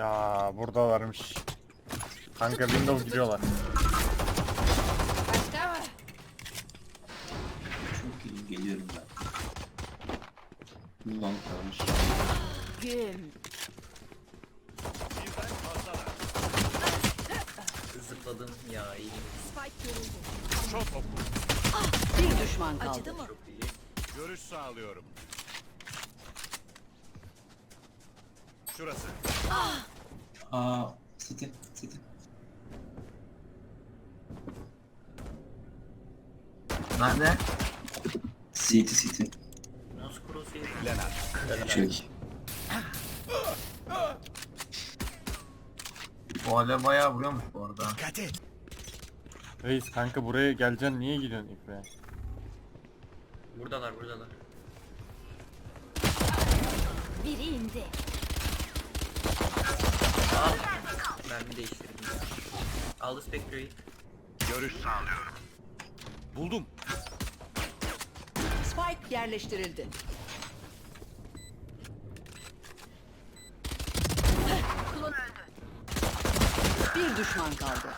Ya buradalarmış. Kanka window giriyorlar. Başka? Çok iyi geliyorum ben. Long kalmış. Güm. Zıpladım ya iyi. Spike yoruldu. Çok oku. Bir düşman kaldı. Acıdı mı? Çok iyi. Görüş sağlıyorum. Şurası. Aa, City, City. Nerede? City, City. Nasıl cross yedi? Lennart. Çek. Bu alev bayağı vuruyormuş bu arada. Dikkat et. Reis kanka buraya geleceksin niye gidiyorsun İkre'ye? Buradalar buradalar. Biri indi. Al. Mermi değiştirdim ya. Aldı Spectre'yi. Görüş sağlıyorum. Buldum. Spike yerleştirildi. Bir düşman kaldı.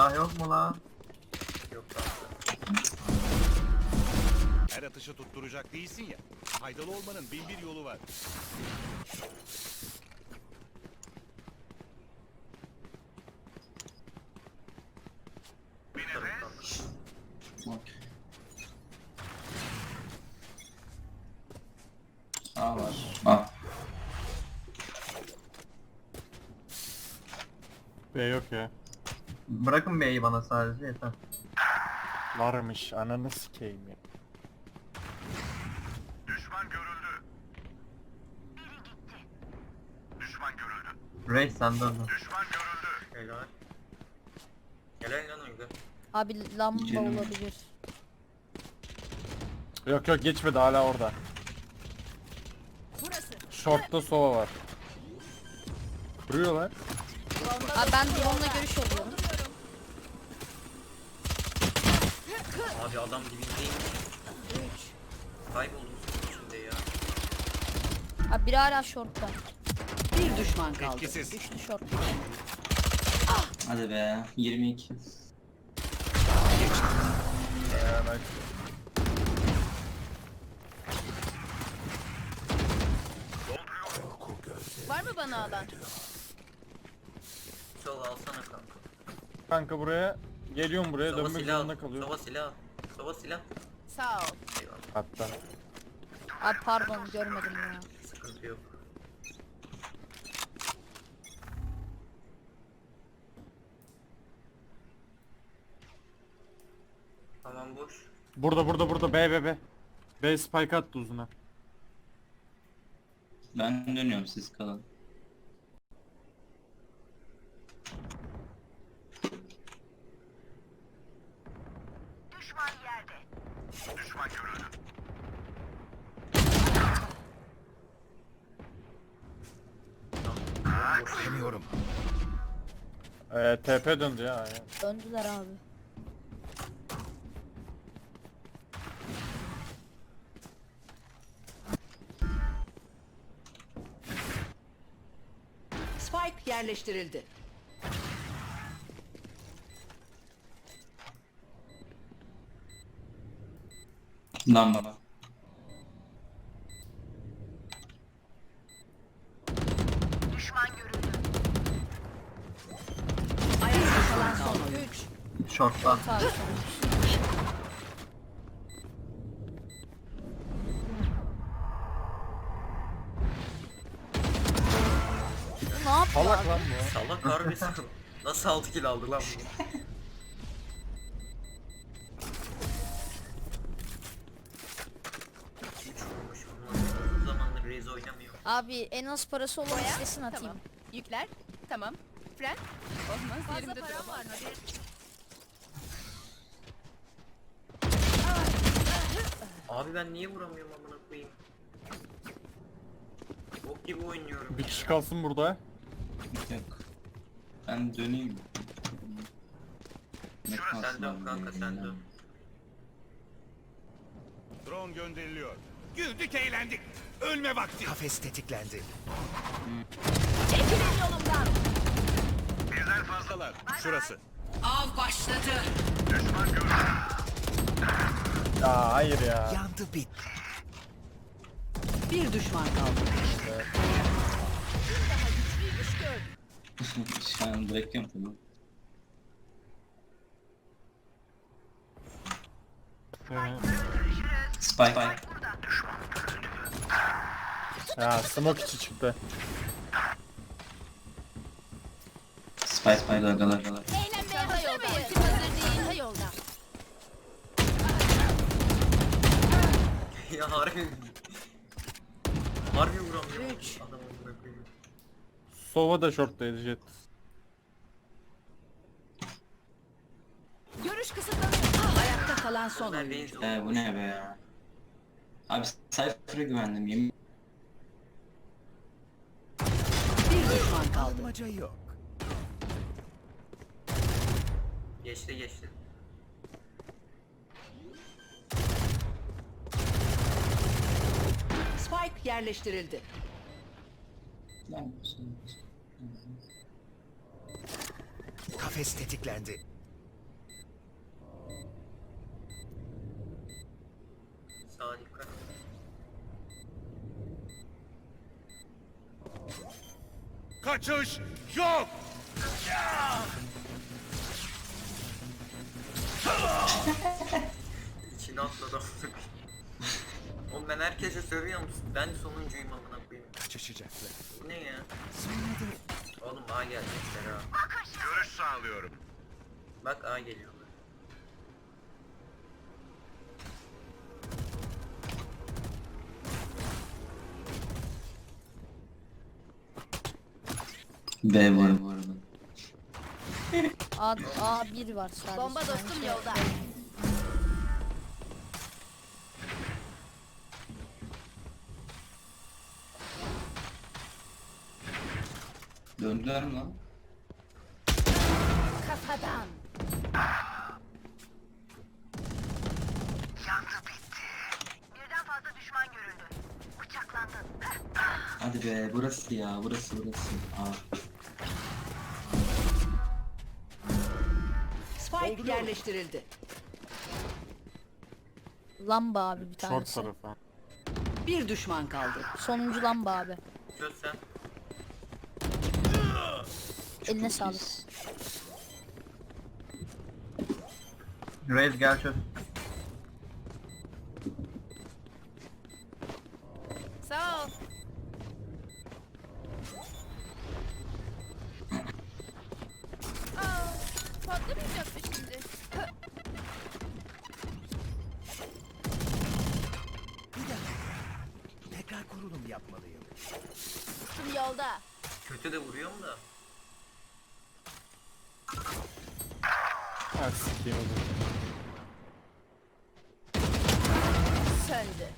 Silah yok mu lan? yok. Her atışı tutturacak değilsin ya. Faydalı olmanın bin bir yolu var. A var. A. B yok ya. Bırakın B'yi bana sadece yeter. Varmış ananı sikeyim ya. Düşman görüldü. Biri gitti. Düşman görüldü. Ray sen döndün. Düşman görüldü. Helal. Helal lan oyunda. Abi lamba Canım. olabilir. Yok yok geçmedi hala orada. Burası. Short'ta sova var. Vuruyorlar. Abi ben drone'la görüş alıyorum. Abi adam dibindeyim. Kayboldum suyun içinde ya. Abi biri hala short'ta. Bir düşman kaldı. Etkisiz. Üçlü short. Hadi be. 22. Ee, ben- Var mı bana alan? Sol alsana kanka. Kanka buraya geliyorum buraya Sova dönmek silah. zorunda kalıyorum. Sova silah. Sova silah. Sağ ol. Eyvallah. Hatta. Abi pardon görmedim ya. Sıkıntı yok. Tamam boş. Burada burada burada B B B. B spike attı uzuna. Ben dönüyorum siz kalın. Demiyorum. Ee, TP döndü ya. Döndüler abi. Spike yerleştirildi. Lamba. Ayakta kalan son oyun. Short'ta. Ne yapıyor Salak lan bu. Salak harbi salak. Nasıl 6 kill aldı lan bu? Üç vurmuş ama zamandır Raze oynamıyor. Abi en az parası olan istesin atayım. Tamam. Yükler. Tamam. Fren. Olmaz yerimde duramam. var Abi ben niye vuramıyorum amına koyayım? Bok gibi oynuyorum Bir ya. kişi kalsın burada. Yok. Ben döneyim. Ne Sen kalsın dön abi kanka sen dön. Drone gönderiliyor. Güldük eğlendik. Ölme vakti. Kafes tetiklendi. Çekilin yolumdan. Birden fazlalar. Şurası. Av başladı. Ya hayır ya. Yandı bit. Bir düşman kaldı. Şu an bırakıyorum tabii. Spike. Ya smoke içi çıktı. Spike Spike. Eğlenmeye hazır mıyız? Ultim hazır değil. Ha yolda. ya harbi. Harbi vuramıyorum. Üç. Sova da short'taydı jet. Görüş kısıtlanıyor. Ayakta kalan son oyuncu. Ee, bu ne be ya? Abi Cypher'a güvendim yemin. Bir düşman kaldı. Geçti geçti. Spike yerleştirildi. Kafes tetiklendi. Kaçış yok. İçine atladı. Oğlum ben herkese sövüyor musun? Ben sonuncuyum amına koyayım. Bu ne ya? Sonra da Oğlum A gelecekler ha. görüş sağlıyorum. Bak A geliyorlar. B arada. bu arada. A, A1 var sadece. Bomba dostum yolda. Döndüler mi lan? Kafadan. Hadi be burası ya burası burası. Aa. Spike yerleştirildi. Lamba abi bir Short tanesi. tarafı. Bir düşman kaldı. Sonuncu lamba abi. Çöz sen. Eline sağlık. Raze gel çöz. Ha sikeyim o zaman. Söndü.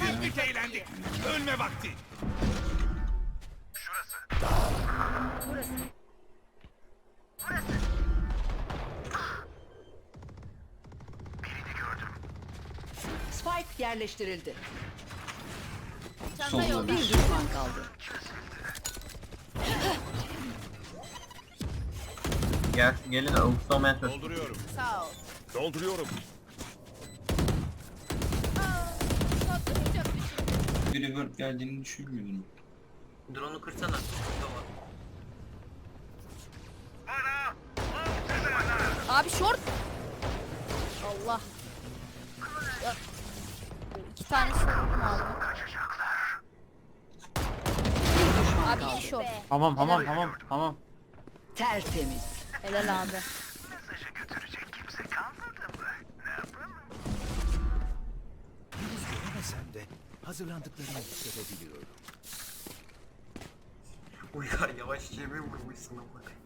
Güldük eğlendik. Ölme vakti. Spike yerleştirildi. Çanta. Bir düşman kaldı. Gel gelin ultisi olmayan çöz. Dolduruyorum. Sağ ol. Dolduruyorum. Aa, patlamayacak? Bir reverb geldiğini düşünmüyorum. Drone'u kırsana. Tamam. Abi short. Allah. Ya. İki tane short'um aldım. Abi iki short. Hamam hamam hamam hamam. Tertemiz. Helal abi. Henüz göremesem de hazırlandıklarını hissedebiliyorum. Uygar yavaş çevir vurmuşsun koyayım.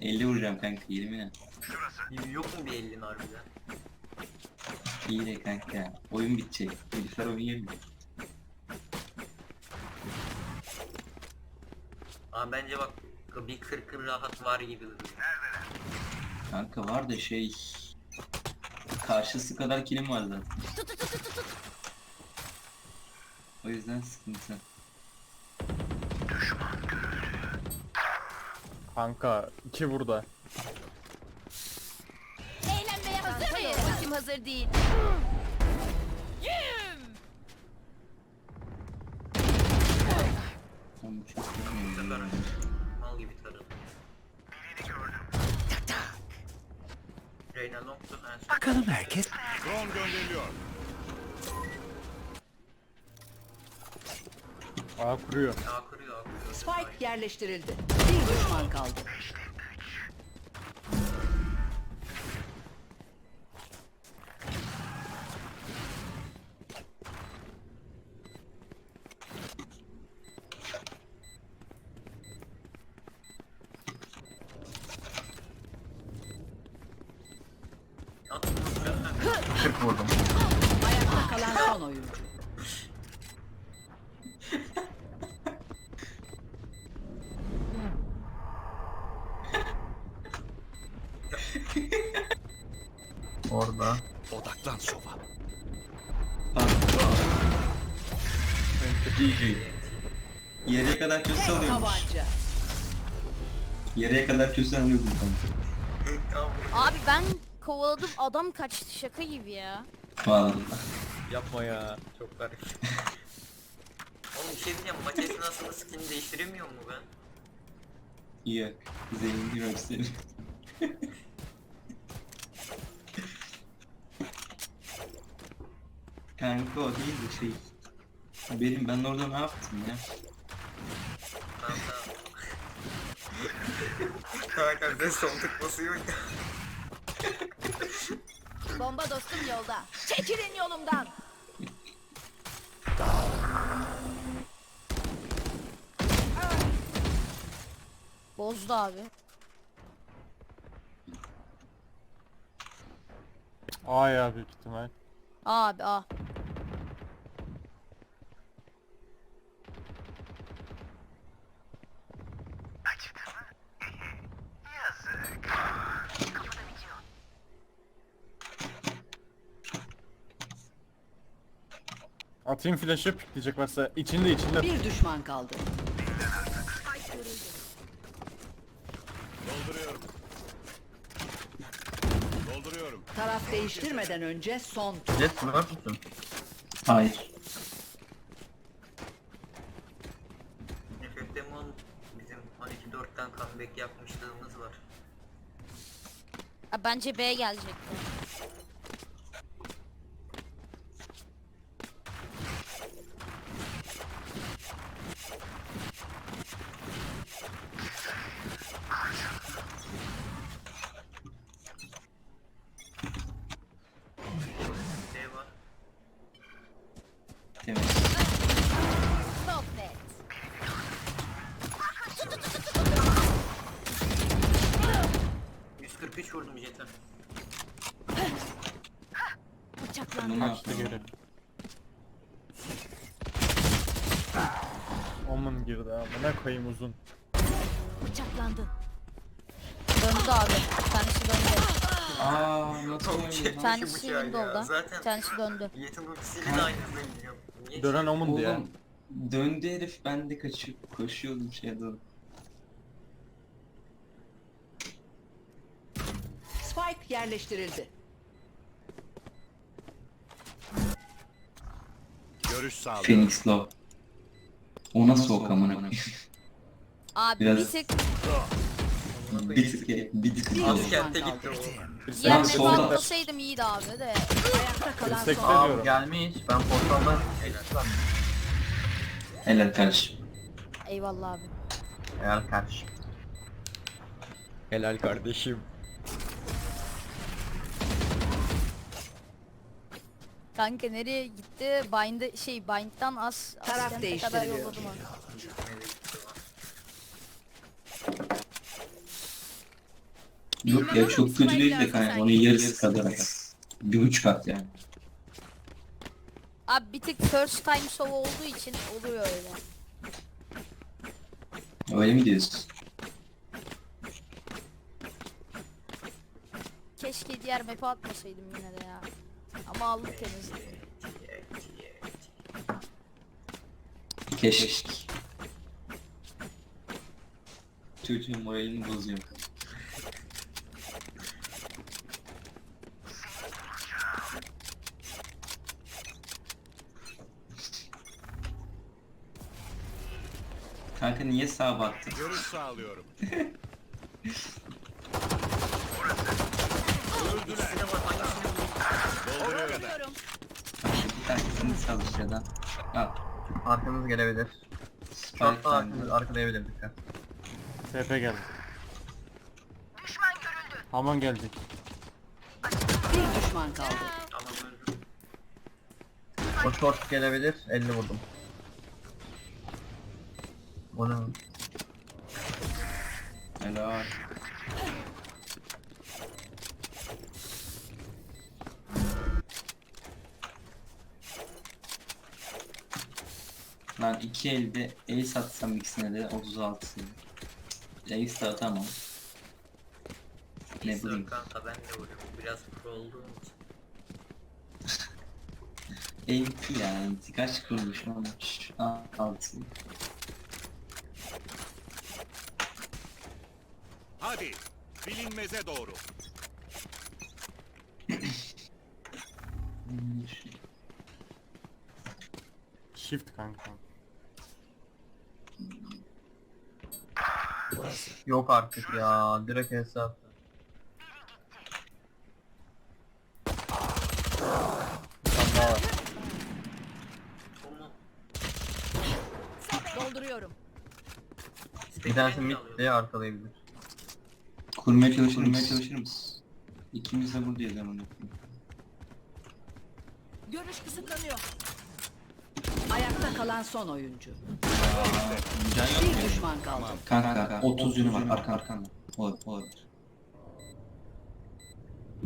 50 vuracağım kanka 20 ne? Yok mu bir elin harbiden? İyi de kanka. Oyun bitecek. Herifler oynayamıyor. Abi bence bak bir kırkın rahat var gibi duruyor. Kanka var da şey... Karşısı kadar kilim var zaten. O yüzden sıkıntı. Kanka iki burada. Eğlenmeye hazır mıyız? Ultim hazır değil. Bakalım herkes. Drone gönderiliyor. Aa kuruyor. A kuruyor A kuruyor. Spike yerleştirildi. Bir düşman kaldı. GG. Yere kadar köse alıyormuş. Tabanca. Yere kadar köse alıyordum kanka. Tamam. Abi ben kovaladım adam kaçtı şaka gibi ya. Vallahi. Yapma ya. Çok garip. Oğlum bir şey diyeceğim. Maç esnasında skin değiştiremiyor mu ben? Yok. Zengin görseli. Kanka o değil de şey. Benim ben orada ne yaptım ya? Tamam tamam. Kanka ben son tıklasıyor ya. Bomba dostum yolda. Çekilin yolumdan. Bozdu abi. Aa ya büyük ihtimal. Abi ah. Atayım flash'ı pikleyecek varsa içinde içinde. Bir düşman kaldı. Dolduruyorum. Dolduruyorum. Taraf değiştirmeden önce son tur. Jet smurf musun? Hayır. FF'demon bizim 12-4'ten comeback yapmışlığımız var. Abi Bence B gelecekti. Şey var. Temiz. Çok net. %143 vurdum jete. Bıçaklandı. Bunu Kaçtı yaptım? geri. Omun girdi amına koyayım uzun. Bıçaklandı. Döndü abi. Bir tanesi döndü. Aaa nasıl oynuyor lan? Bir tanesi bıçağı ya. window'da. Zaten- Bir tanesi döndü. Yiğit'in ultisiyle de aynı hızla gidiyor. Niye Dönen omundu ya. Oğlum döndü herif ben de kaçıyor, koşuyordum şeye doğru. Spike yerleştirildi. Görüş sağlıyorum. Phoenix Law. O nasıl ok amına koyayım? Abi Biraz- bir tık Bir tık bir tık. Kentte kaldı. gitti o. yerine solda. patlasaydım iyiydi abi de. Ayakta kalan Destek veriyorum. gelmiş. Ben portaldan Helal kardeşim. Eyvallah abi. Eğer karşı. Helal kardeşim. Kanka nereye gitti? Bind'e şey Bind'dan az Taraf asistente kadar değiştiriliyor. yolladım onu. Yok ya çok kötü değil de kanka onun yarısı kadar. Bir buçuk kat yani. Abi bir tık first time sov olduğu için oluyor öyle. Öyle mi diyorsun? Keşke diğer map'e atmasaydım yine de ya. Ama aldık temiz. Keşke. Çocuğun moralini bozuyor. Kanka niye sağa baktın? Görüş sağlıyorum. İkisine bak hangisine vurayım? Dolduruyorum. Bir tanesini çalışıyordan. Al. Arkanız gelebilir. Spike Şorttan sende. arkanız arkalayabilir dikkat. TP geldi. Hamon gelecek. Bir düşman kaldı. O short gelebilir. 50 vurdum. O ne? lan? Helal. Lan iki elde ace atsam ikisine de 36 seviye. Ace de atamam. Ne bileyim. kanka ben de vuruyorum. Biraz pro olduğum için. Enti ya enti kaç kurmuş olmuş. Aa, altı. Hadi. Bilinmeze doğru. Shift kanka. Yok artık ya. Direkt hesap. Dolduruyorum. Bir tanesi mid diye arkalayabilir. Kurmaya çalışır Kurmaya çalışır mısın? İkimiz de buradayız ama. Görüş kısıtlanıyor. Ayakta kalan son oyuncu. Can yok Bir mu? düşman kaldı. Kanka kanka 30 yönü var arkan arkanda. Olur olur.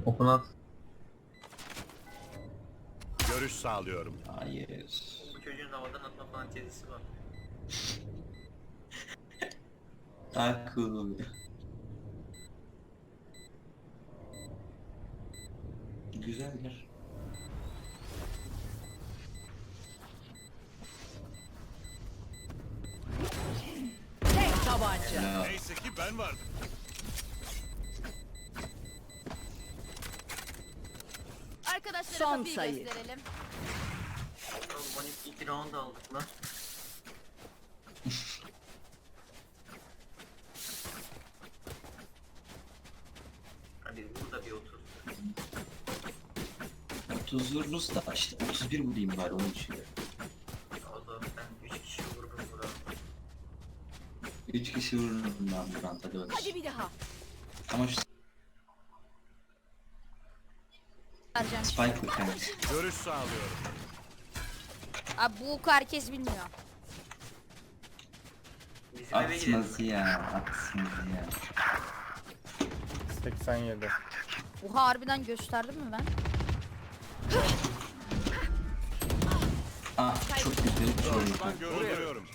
Okun at. Görüş sağlıyorum. Hayır. Bu çocuğun havadan atma fantezisi var. Daha cool oluyor. Güzeldir. Tabanca. Ya Neyse ki ben vardım. Arkadaşlara Son kapıyı sayı. gösterelim. Bonnie ilk round aldık lan. Hadi burada bir otur. 30 vururuz da işte 31 vurayım bari onun için. 3 kişi vururum ben bu ranta dönüş. Hadi bir daha. Ama şu Vereceğim. spike yok yani. Görüş sağlıyorum. Abi bu oku herkes bilmiyor. Bizim eve gidelim. Atmaz ya, atmaz ya. 87. Oha harbiden gösterdim mi ben? Ah çok güzel bir şey. Ben dolduruyorum.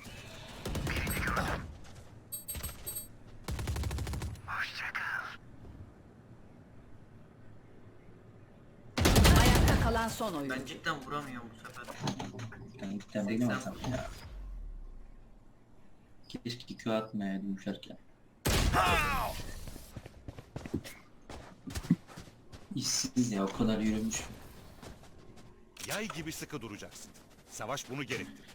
Ayakta kalan son oyuncu. Ben cidden vuramıyorum bu sefer. Ben cidden benim hatam ya. Keşke Q atmayaydım yumuşarken. İşsiz ya o kadar yürümüş. Yay gibi sıkı duracaksın. Savaş bunu gerektirir.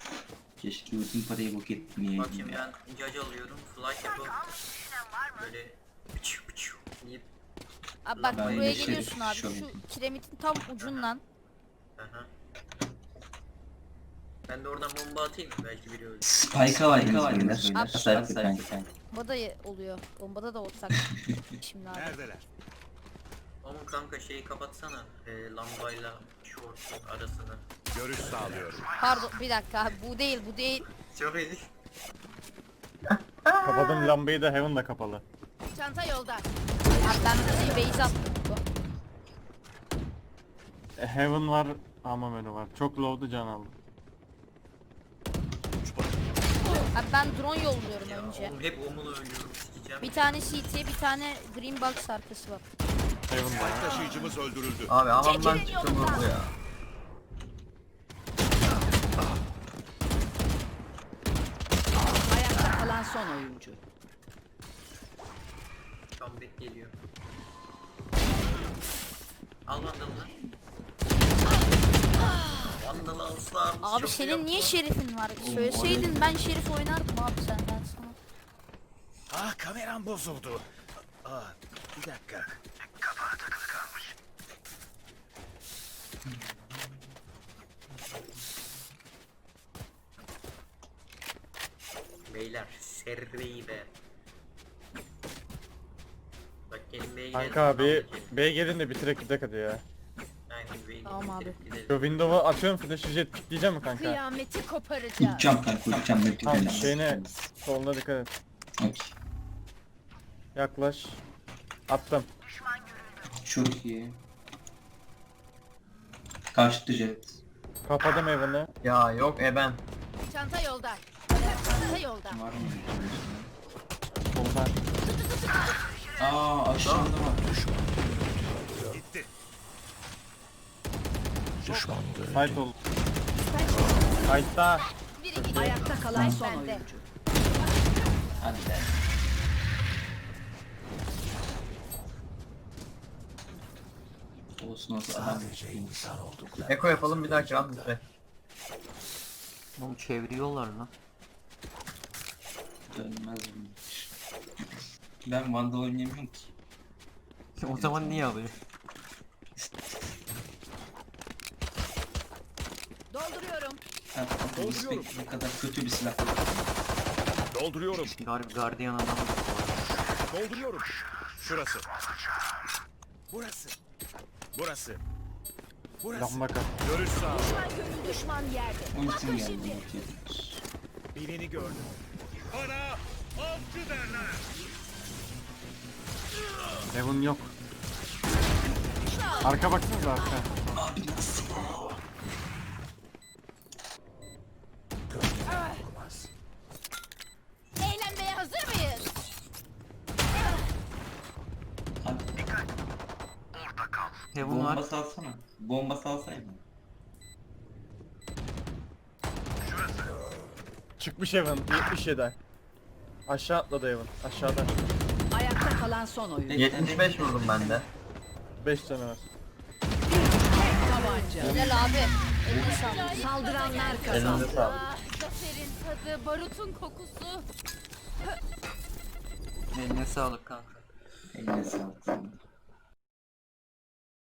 Keşke bütün parayı bok etmeyeydim Bakayım ya. ben judge alıyorum. Flight yapıp böyle pıçı pıçı deyip Abi bak Ben buraya de şey geliyorsun abi. şöyle- Şu kiremitin tam ucundan. Aha. Ben de oradan bomba atayım? Belki biri öldü. Spike'a var Sarı kanka. Bombada ye- oluyor. Bombada da olsak. Şimdi abi. Neredeler? Ama kanka şeyi kapatsana. E, lambayla short'un arasını. Görüş sağlıyorum. Pardon bir dakika abi bu değil bu değil. Çok iyi. Kapadım lambayı da Heaven da kapalı. Çanta yolda. Abi ben de base attım. Heaven var ama menü var. Çok low'du can aldı. Uç bakayım. Abi ben drone yolluyorum Ya önce. oğlum hep omunu ölüyorum sikeceğim. Bir tane CT, bir tane green box arkası var. Heaven'da. Taşıyıcımız öldürüldü. Abi hamamdan Çekilin çıktı yolumdan. vurdu ya. Ayakta kalan son oyuncu. Comeback geliyor. Al vandalını. Vandalı alsam. Abi senin yapma. niye şerifin var? Söyleseydin ben şerif oynardım abi senden sana. Ah kameram bozuldu. Ah bir dakika. Beyler serveyi be. Bak gidelim. Kanka abi B gelin de bitirek gidek hadi ya. Tamam abi. Şu window'u atıyorum flash jet pikleyeceğim mi kanka? Kıyameti koparacağız. Uçacağım kanka uçacağım. Ne Tamam şeyine soluna dikkat et. Okey. Yaklaş. Attım. Çok iyi. Kaçtı jet. Kapadım Heaven'ı. Ya yok e ben. Çanta yolda. Çanta yolda. Var mı? Soldan. Aa aşağıda var. Gitti. Fight oldu. Fight'ta. Ayakta kalan son oyuncu. Hadi be. Olsun olsun adam. Eko yapalım bir dahaki round bize. Oğlum çeviriyorlar lan. Dönmez iş. Ben Vandal oynayamıyorum ki. o zaman niye alıyor? Dolduruyorum. Dolduruyorum. Ne kadar kötü bir silah. Dolduruyorum. Garip gardiyan adam. Dolduruyorum. Şurası. Burası. Burası. Burası. Lamba kap. Görüş sağ ol. Düşman görüldü. Düşman yerde. Ultim geldi. şimdi. Birini gördüm. Bana avcı derler. Heaven yok. Arka baksanıza arka. Abi nasıl? Eğlenmeye hazır mıyız? Abi Heaven var. bomba salsana. Bomba salsaydı. Çıkmış Heaven. 77. Aşağı atladı Heaven. Aşağıda. Ayakta kalan son oyuncu. 75 vurdum ben de. 5 tane var. Tek tabanca. Helal abi. Eline sağlık. Saldıranlar kazandı. Elinize sağlık. Ah, zaferin tadı, barutun kokusu. Eline sağlık kanka. Eline sağlık.